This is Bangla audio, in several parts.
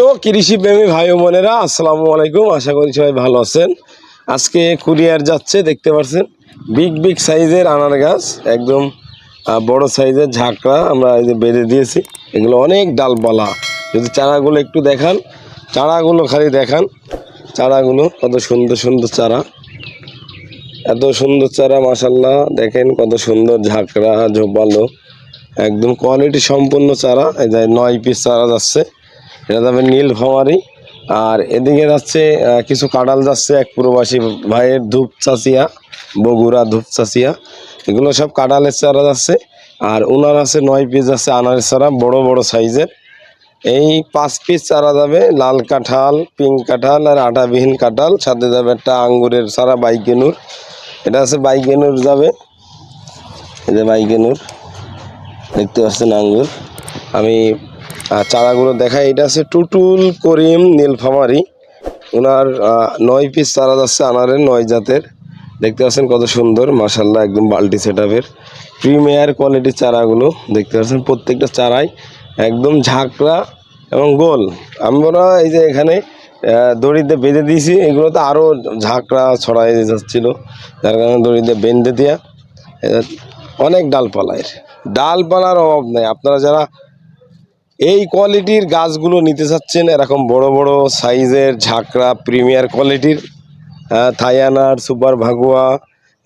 তো কৃষি প্রেমী ভাই বোনেরা, আসসালামু আলাইকুম। আশা করি সবাই ভালো আছেন। আজকে কুরিয়ার যাচ্ছে, দেখতে পাচ্ছেন বিগ বিগ সাইজের আনার গাছ, একদম বড় সাইজের ঝাঁকড়া আমরা এই যে বেঁধে দিয়েছি। এগুলো অনেক ডালপালা। যদি চারাগুলো একটু দেখান, চারাগুলো খালি দেখান। চারাগুলো কত সুন্দর সুন্দর চারা। এত সুন্দর চারা মাসাল্লাহ দেখেন কত সুন্দর ঝাঁকড়া, ঝোপালো। একদম কোয়ালিটি সম্পন্ন চারা, এই যে নয় পিস চারা যাচ্ছে। এটা যাবে নীল ফামারি আর এদিকে যাচ্ছে কিছু কাঁঠাল যাচ্ছে, এক প্রবাসী ভাইয়ের ধূপ চাষিয়া বগুড়া ধূপ চাষিয়া এগুলো সব কাঁঠালের চারা যাচ্ছে। আর ওনার আছে নয় পিস আছে, আনারের চারা, বড় বড় সাইজের। এই পাঁচ পিস চারা যাবে, লাল কাঁঠাল পিঙ্ক কাঁঠাল আর আটাবিহীন কাঁঠাল। সাথে যাবে একটা আঙ্গুরের চারা, বাইকেনুর। এটা আছে বাইকেনুর যাবে। এই যে বাইকেনুর, দেখতে পাচ্ছেন আঙ্গুর। আমি আহ, চারাগুলো দেখাই। এটা আছে টুটুল করিম নীলফামারি। ওনার নয় পিস চারা যাচ্ছে আনারের নয় জাতের। দেখতে পাচ্ছেন কত সুন্দর মাসাল্লাহ একদম বাল্টি সেট আপের প্রিমিয়ার কোয়ালিটির চারাগুলো দেখতে পাচ্ছেন প্রত্যেকটা চারাই একদম ঝাঁকড়া এবং গোল। আমরা এই যে এখানে দড়িতে বেঁধে দিয়েছি এগুলো তো আরও ঝাঁকড়া ছড়াই যাচ্ছিল। যার কারণে দড়িতে বেঁধে দেওয়া অনেক ডালপালা এর ডালপালার অভাব নেই। আপনারা যারা এই কোয়ালিটির গাছগুলো নিতে চাচ্ছেন এরকম বড় বড় সাইজের ঝাঁকড়া প্রিমিয়ার কোয়ালিটির আহ, থাইয়ানার সুপার ভাগুয়া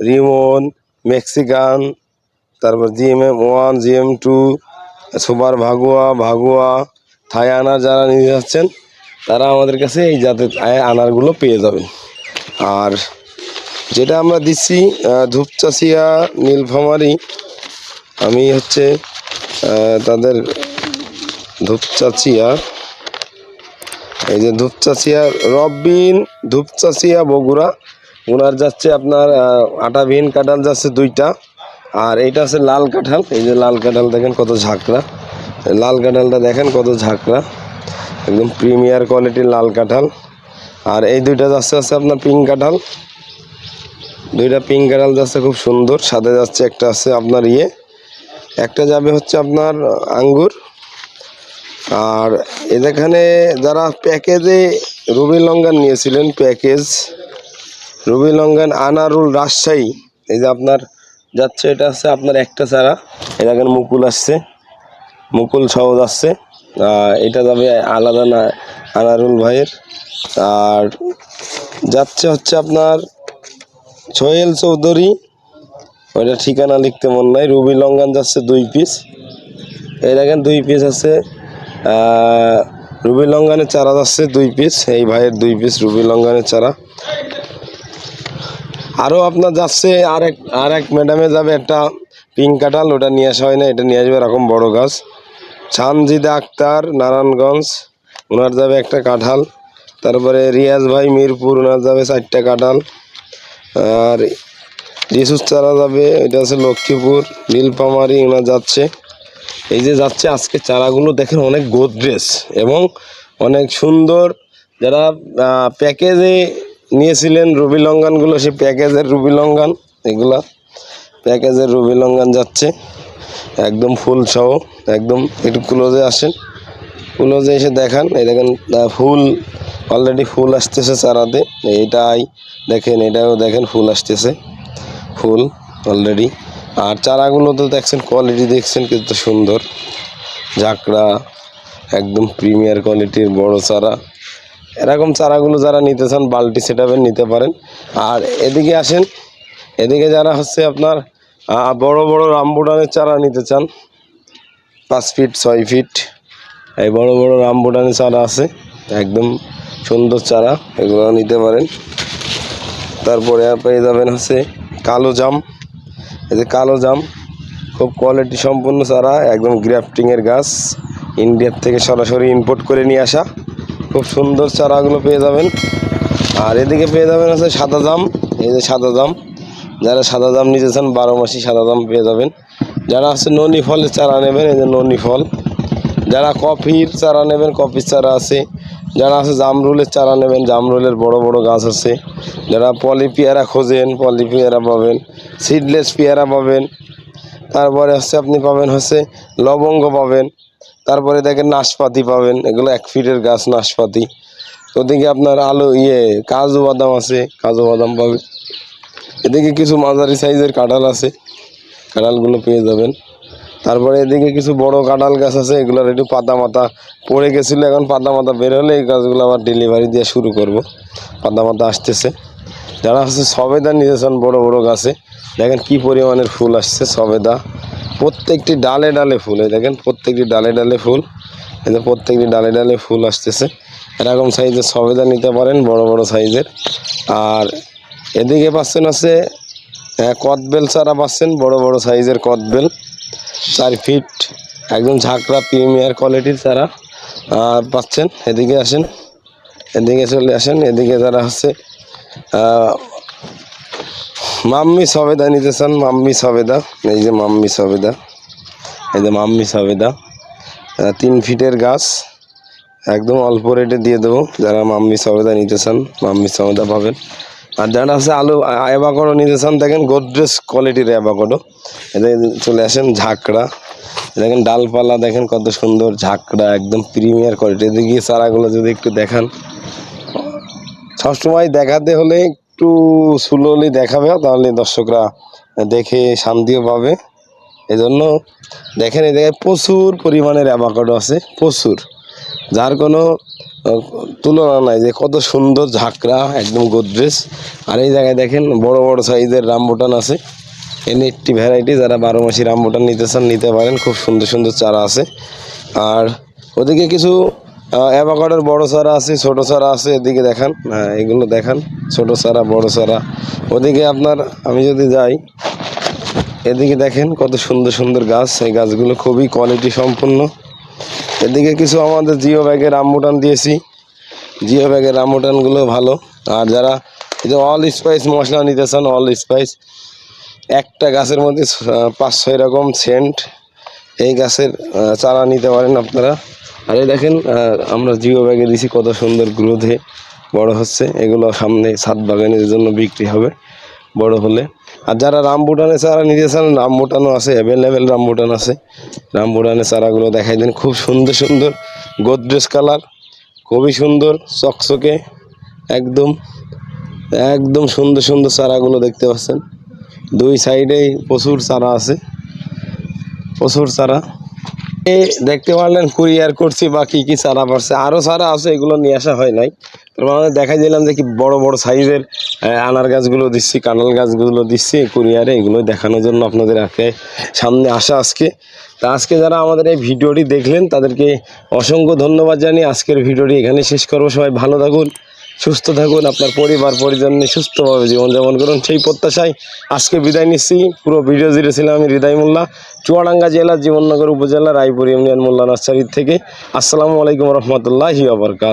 রিমন মেক্সিকান তারপর GMM one GM two super ভাগুয়া ভাগুয়া থাইয়ানার যারা নিতে চাচ্ছেন তারা আমাদের কাছে এই জাতের আনারগুলো পেয়ে যাবেন। আর যেটা আমরা দিচ্ছি ধূপচাষিয়া নীলফামারি আমি হচ্ছে তাদের ধূপচাচিয়া। এই যে ধূপচাচিয়া রবিন ধূপচাচিয়া বগুড়া। ওনার যাচ্ছে আপনার আহ, আটাবিহীন কাঁঠাল যাচ্ছে দুইটা। আর এইটা আছে লাল কাঁঠাল। এই যে লাল কাঁঠাল দেখেন কত ঝাঁকড়া। লাল কাঁঠালটা দেখেন কত ঝাঁকড়া। একদম প্রিমিয়ার কোয়ালিটির লাল কাঁঠাল। আর এই দুইটা যাচ্ছে আছে আপনার পিঙ্ক কাঁঠাল। দুইটা পিঙ্ক কাঁঠাল যাচ্ছে খুব সুন্দর। সাথে যাচ্ছে একটা আছে আপনার ইয়ে। একটা যাবে হচ্ছে আপনার আঙ্গুর। আর এখানে যারা প্যাকেজে রুবি লঙ্গান নিয়েছিলেন, package ruby longan Anarul Rajshahi, এই যে আপনার যাচ্ছে, এটা আছে আপনার একটা চারা। এটা এখানে মুকুল আসছে, মুকুল সহ আর এটা যাবে আলাদা না, আনারুল ভাইয়ের। আর যাচ্ছে হচ্ছে আপনার সোহেল চৌধুরী, ওইটা ঠিকানা লিখতে মন নাই। রুবি লঙ্গান যাচ্ছে দুই পিস এই দেখেন দুই পিস আছে। রুবি লঙ্গানের চারা যাচ্ছে দুই পিস এই ভাইয়ের দুই পিস রুবি লঙ্গানের চারা। আরও আপনার যাচ্ছে আর এক আর এক ম্যাডামে যাবে একটা পিঙ্ক কাঁঠাল, ওটা নিয়ে আসা হয় না, এটা নিয়ে আসবে এরকম বড় গাছ। ছানজিদা আক্তার, নারায়ণগঞ্জ, ওনার যাবে একটা কাঁঠাল। তারপরে রিয়াজ ভাই, মিরপুর, ওনার যাবে চারটা কাঁঠাল। আর লিচুর চারা যাবে, এটা আছে লক্ষ্মীপুর নীলপামারি ওনার যাচ্ছে। এই যে যাচ্ছে, আজকে চারাগুলো দেখেন অনেক গোদরেজ এবং অনেক সুন্দর। যারা প্যাকেজে নিয়েছিলেন রুবি লঙ্গানগুলো, সেই প্যাকেজের রুবি লঙ্গান, এগুলা প্যাকেজের রুবি লঙ্গান যাচ্ছে। একদম ফুল সহ, একদম একটু ক্লোজে আসেন। ক্লোজে এসে দেখান, এই দেখেন ফুল অলরেডি ফুল আসতেছে চারাতে। এইটাই দেখেন, এটাও দেখেন, ফুল আসতেছে। ফুল অলরেডি আর চারাগুলো তো দেখছেন কোয়ালিটি দেখছেন কিন্তু সুন্দর। ঝাঁকড়া একদম প্রিমিয়ার কোয়ালিটির বড় চারা। এরকম চারাগুলো যারা নিতে চান বাল্টি সেটাবেন নিতে পারেন। আর এদিকে আসেন, এদিকে যারা হচ্ছে আপনার বড় বড় রামবুটানের চারা নিতে চান, পাঁচ ফিট ছয় ফিট এই বড় বড় রামবুটানের চারা আছে, একদম সুন্দর চারা, এগুলো নিতে পারেন। তারপরে পেয়ে যাবেন হচ্ছে কালো জাম। এই যে কালো জাম, খুব কোয়ালিটি সম্পন্ন চারা, একদম গ্রাফটিংয়ের গাছ। ইন্ডিয়ার থেকে সরাসরি ইম্পোর্ট করে নিয়ে আসা। খুব সুন্দর চারাগুলো পেয়ে যাবেন। আর এদিকে পেয়ে যাবেন হচ্ছে সাদা জাম। এই যে সাদা জাম, যারা সাদা জাম নিতে চান, বারো মাসি সাদা জাম পেয়ে যাবেন। যারা হচ্ছে ননি ফলের চারা নেবেন, এই যে ননি ফল। যারা কফির চারা নেবেন, কফির চারা আছে। যারা আছে জামরুলের চারা নেবেন, জামরুলের বড় বড় গাছ আছে। যারা পলি পেয়ারা খোঁজেন, পলি পেয়ারা পাবেন সিডলেস পেয়ারা পাবেন। তারপরে হচ্ছে আপনি পাবেন হচ্ছে লবঙ্গ পাবেন। তারপরে দেখেন নাশপাতি পাবেন, এগুলো এক ফিটের গাছ নাশপাতি। ওদিকে আপনার আলু ইয়ে কাজু বাদাম আছে, কাজু বাদাম পাবেন। এদিকে কিছু মাঝারি সাইজের কাঁঠাল আছে, কাঁঠালগুলো পেয়ে যাবেন। তারপরে এদিকে কিছু বড় কাঁঠাল গাছ আছে, এগুলোর একটু পাতা মাথা পড়ে গেছিল, এখন পাতা মাথা বের হলে এই গাছগুলো আবার ডেলিভারি দিয়ে শুরু করব। পাতা মাথা আসতেছে। যারা হচ্ছে সবেদা নিয়েছেন বড় বড় গাছে। দেখেন কি পরিমাণের ফুল আসছে সবেদা। প্রত্যেকটি ডালে ডালে ফুল, এই দেখেন প্রত্যেকটি ডালে ডালে ফুল যে প্রত্যেকটি ডালে ডালে ফুল আসতেছে। এরকম সাইজের সবেদা নিতে পারেন, বড় বড় সাইজের। আর এদিকে পাচ্ছেন আছে কদবেল চারা পাচ্ছেন, বড় বড় সাইজের কদবেল। চার ফিট একদম ঝাঁকড়া প্রিমিয়ার কোয়ালিটির তারা পাচ্ছেন। এদিকে আসেন, এদিকে চলে আসেন, এদিকে তারা হচ্ছে মাম্মি সবেদা নিতে চান, মাম্মি সবেদা, এই যে মাম্মি সবেদা, এই যে মাম্মি সবেদা তিন ফিটের গাছ, একদম অল্প রেটে দিয়ে দেবো। যারা মাম্মি সবেদা নিতে চান, মাম্মি সবেদা পাবেন। আর যারা আছে আলু অ্যাভাকোডো নিতে চান, দেখেন গোদরেজ কোয়ালিটির অ্যাভাকোডো এদের চলে আসেন ঝাঁকড়া। দেখেন ডালপালা, দেখেন কত সুন্দর ঝাঁকড়া, একদম প্রিমিয়ার কোয়ালিটি এদিকে চারাগুলো যদি একটু দেখান। সবসময় দেখাতে হলে একটু স্লোলি দেখাবে, তাহলে দর্শকরা দেখে শান্তিও পাবে। এজন্য দেখেন এই জায়গায় প্রচুর পরিমাণের অ্যাভাকাডো আছে, প্রচুর। যার কোনো তুলনা নাই যে কত সুন্দর ঝাঁকড়া, একদম গোদরেজ। আর এই জায়গায় দেখেন, বড় বড় সাইজের রামবুটান আছে। এনে একটি ভ্যারাইটি যারা বারো মাসি রামবুটান নিতে চান, নিতে পারেন। খুব সুন্দর সুন্দর চারা আছে। আর ওদিকে কিছু অ্যাভাকাডোর বড় চারা আছে, ছোট চারা আছে, এদিকে দেখান। হ্যাঁ এগুলো দেখান, ছোট চারা, বড় চারা। ওদিকে আপনার, আমি যদি যাই, এদিকে দেখেন কত সুন্দর সুন্দর গাছ। এই গাছগুলো খুবই কোয়ালিটি সম্পন্ন এদিকে কিছু আমাদের জিও ব্যাগের রামবুটান দিয়েছি। জিও ব্যাগের রামবুটানগুলো ভালো। আর যারা যে অল স্পাইস মশলা নিতে চান অল স্পাইস একটা গাছের মধ্যে পাঁচ ছয় রকম সেন্ট এই গাছের চারা নিতে পারেন আপনারা। আর এই দেখেন আমরা জিও ব্যাগে দিছি কত সুন্দর গ্রোথে। বড় হচ্ছে। এগুলো সামনে ছাদ বাগানের জন্য বিক্রি হবে। বড় হলে। আর যারা রামবুটানের চারা নিতে চান রামবুটানও আছে অ্যাভেলেবেল রামবুটান আছে। রামবুটানের চারাগুলো দেখাই দেন, খুব সুন্দর সুন্দর, গোদরেজ কালার, খুবই সুন্দর, চকচকে, একদম একদম সুন্দর সুন্দর চারাগুলো দেখতে পাচ্ছেন। দুই সাইডেই প্রচুর চারা আছে, প্রচুর চারা। দেখতে পারলেন কুরিয়ার করছি বা কি কি চারা পারছে। আরও চারা আছে, এগুলো নিয়ে আসা হয় নাই। আমাদের দেখাই দিলাম যে কি বড় বড় সাইজের আনার গাছগুলো দিচ্ছি কানাল গাছগুলো দিচ্ছি কুরিয়ারে এগুলো দেখানোর জন্য আপনাদের আজকে সামনে আসা আজকে। তা আজকে যারা আমাদের এই ভিডিওটি দেখলেন, তাদেরকে অসংখ্য ধন্যবাদ জানিয়ে আজকের ভিডিওটি এখানে শেষ করব। সবাই ভালো থাকুন, সুস্থ থাকুন, আপনার পরিবার, পরিজন নিয়ে সুস্থভাবে জীবনযাপন করুন। সেই প্রত্যাশায় আজকে বিদায় নিচ্ছি। পুরো ভিডিও জুড়ে ছিলাম আমি হৃদয় মোল্লা চুয়াডাঙ্গা জেলা জীবননগর উপজেলা রায়পুর ইউনিয়ন মোল্লা নার্সারির থেকে। আসসালামু আলাইকুম রহমতুল্লাহি আবরকাত